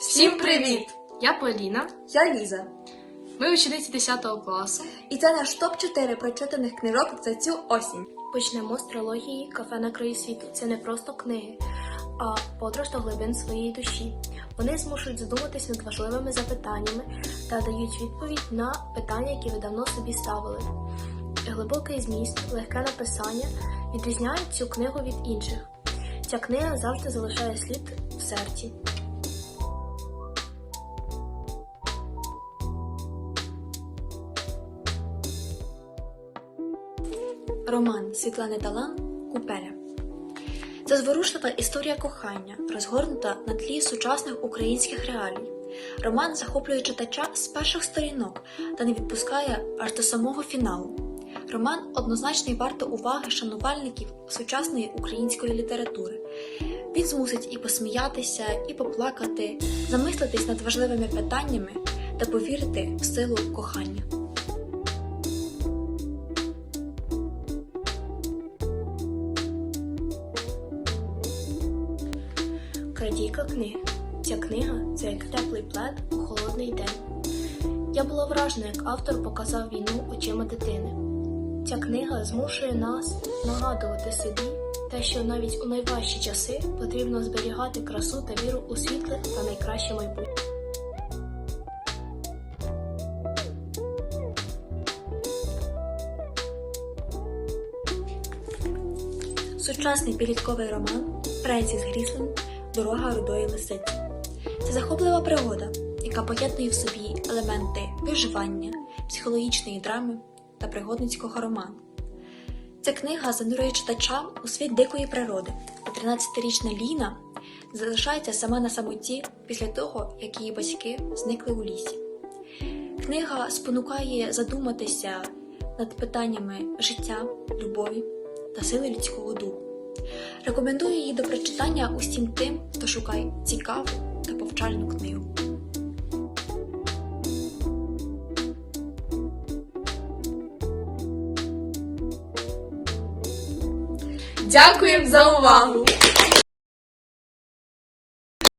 Всім привіт! Я Поліна. Я Ліза. Ми учениці 10 класу. І це наш топ-4 прочитаних книжок за цю осінь. Почнемо з трилогії Кафе на краю світу. Це не просто книги, а подорож до глибин своєї душі. Вони змушують задуматись над важливими запитаннями та дають відповідь на питання, які ви давно собі ставили. Глибокий зміст, легке написання відрізняють цю книгу від інших. Ця книга завжди залишає слід в серці. Роман Світлани Талан Купеля. Це зворушлива історія кохання, розгорнута на тлі сучасних українських реалій. Роман захоплює читача з перших сторінок та не відпускає аж до самого фіналу. Роман однозначно варто уваги шанувальників сучасної української літератури. Він змусить і посміятися, і поплакати, замислитись над важливими питаннями та повірити в силу кохання. Крадійка книг. Ця книга це як теплий плед у холодний день. Я була вражена, як автор показав війну очима дитини. Ця книга змушує нас нагадувати собі те, що навіть у найважчі часи потрібно зберігати красу та віру у світле та найкраще майбутнє. Сучасний підлітковий роман Френсіс Гріслен Дорога рудої лисиці. Це захоплива пригода, яка поєднує в собі елементи виживання, психологічної драми та пригодницького роману. Ця книга занурює читача у світ дикої природи, а 13-річна Ліна залишається сама на самоті після того, як її батьки зникли у лісі. Книга спонукає задуматися над питаннями життя, любові та сили людського духу. Рекомендую її до прочитання усім тим, хто шукає цікаву та повчальну книгу. Дякуємо за увагу!